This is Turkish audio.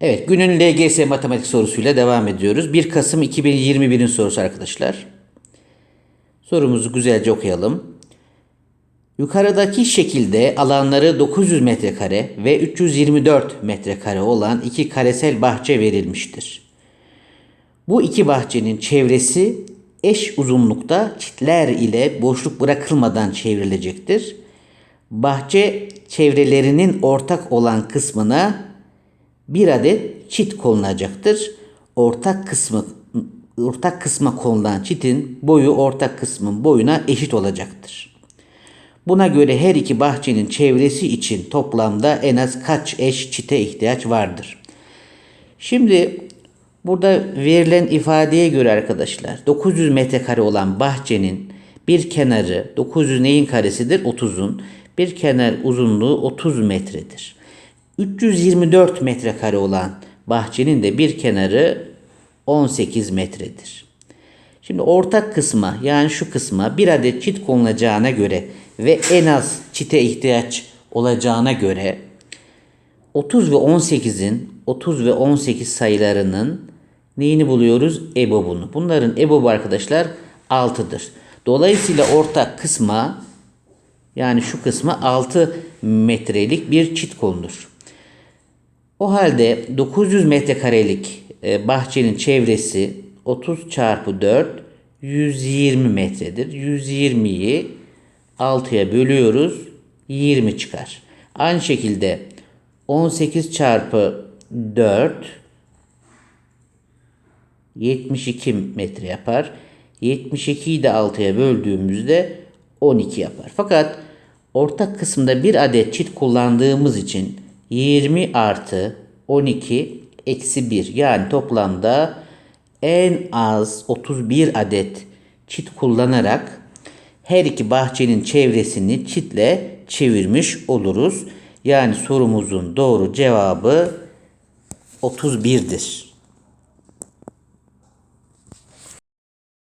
Evet günün LGS matematik sorusuyla devam ediyoruz. 1 Kasım 2021'in sorusu arkadaşlar. Sorumuzu güzelce okuyalım. Yukarıdaki şekilde alanları 900 metrekare ve 324 metrekare olan iki karesel bahçe verilmiştir. Bu iki bahçenin çevresi eş uzunlukta çitler ile boşluk bırakılmadan çevrilecektir. Bahçe çevrelerinin ortak olan kısmına bir adet çit konulacaktır. Ortak kısmı ortak kısma konulan çitin boyu ortak kısmın boyuna eşit olacaktır. Buna göre her iki bahçenin çevresi için toplamda en az kaç eş çite ihtiyaç vardır? Şimdi burada verilen ifadeye göre arkadaşlar 900 metrekare olan bahçenin bir kenarı 900 neyin karesidir? 30'un. Bir kenar uzunluğu 30 metredir. 324 metrekare olan bahçenin de bir kenarı 18 metredir. Şimdi ortak kısma yani şu kısma bir adet çit konulacağına göre ve en az çite ihtiyaç olacağına göre 30 ve 18'in 30 ve 18 sayılarının neyini buluyoruz? EBOB'unu. Bunların EBOB'u arkadaşlar 6'dır. Dolayısıyla ortak kısma yani şu kısma 6 metrelik bir çit konulur. O halde 900 metrekarelik e, bahçenin çevresi 30 çarpı 4 120 metredir. 120'yi 6'ya bölüyoruz. 20 çıkar. Aynı şekilde 18 çarpı 4 72 metre yapar. 72'yi de 6'ya böldüğümüzde 12 yapar. Fakat ortak kısımda bir adet çit kullandığımız için 20 artı 12 eksi 1 yani toplamda en az 31 adet çit kullanarak her iki bahçenin çevresini çitle çevirmiş oluruz. Yani sorumuzun doğru cevabı 31'dir.